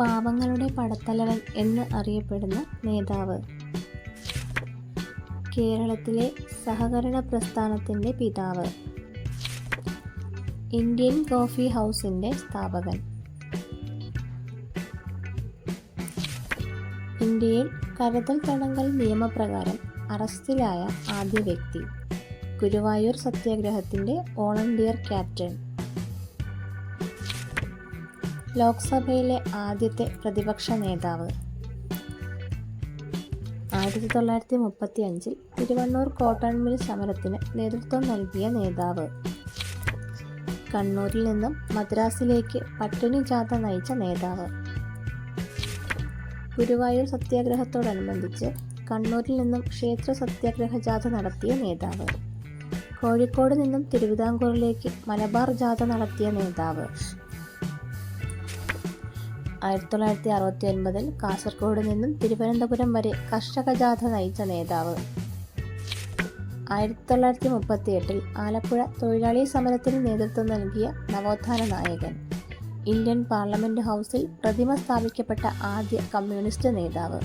പാവങ്ങളുടെ പടത്തലവൻ എന്ന് അറിയപ്പെടുന്ന നേതാവ്. കേരളത്തിലെ സഹകരണ പ്രസ്ഥാനത്തിന്റെ പിതാവ്. ഇന്ത്യൻ കോഫി ഹൗസിന്റെ സ്ഥാപകൻ. ഇന്ത്യയിൽ കരുതൽ തടങ്കൽ നിയമപ്രകാരം അറസ്റ്റിലായ ആദ്യ വ്യക്തി. ഗുരുവായൂർ സത്യാഗ്രഹത്തിന്റെ വോളണ്ടിയർ ക്യാപ്റ്റൻ. ലോക്സഭയിലെ ആദ്യത്തെ പ്രതിപക്ഷ നേതാവ്. ആയിരത്തി തൊള്ളായിരത്തി മുപ്പത്തി അഞ്ചിൽ തിരുവണ്ണൂർ കോട്ടൺ മിൽ സമരത്തിന് നേതൃത്വം നൽകിയ നേതാവ്. കണ്ണൂരിൽ നിന്നും മദ്രാസിലേക്ക് പട്ടിണി ജാഥ നയിച്ച നേതാവ്. ഗുരുവായൂർ സത്യാഗ്രഹത്തോടനുബന്ധിച്ച് കണ്ണൂരിൽ നിന്നും ക്ഷേത്ര സത്യാഗ്രഹ ജാഥ നടത്തിയ നേതാവ്. കോഴിക്കോട് നിന്നും തിരുവിതാംകൂറിലേക്ക് മലബാർ ജാഥ നടത്തിയ നേതാവ്. ആയിരത്തി തൊള്ളായിരത്തി അറുപത്തി ഒൻപതിൽ കാസർഗോഡ് നിന്നും തിരുവനന്തപുരം വരെ കർഷക ജാഥ നയിച്ച നേതാവ്. ആയിരത്തി തൊള്ളായിരത്തി മുപ്പത്തി എട്ടിൽ ആലപ്പുഴ തൊഴിലാളി സമരത്തിന് നേതൃത്വം നൽകിയ നവോത്ഥാന നായകൻ. ഇന്ത്യൻ പാർലമെന്റ് ഹൗസിൽ പ്രതിമ സ്ഥാപിക്കപ്പെട്ട ആദ്യ കമ്മ്യൂണിസ്റ്റ് നേതാവ്.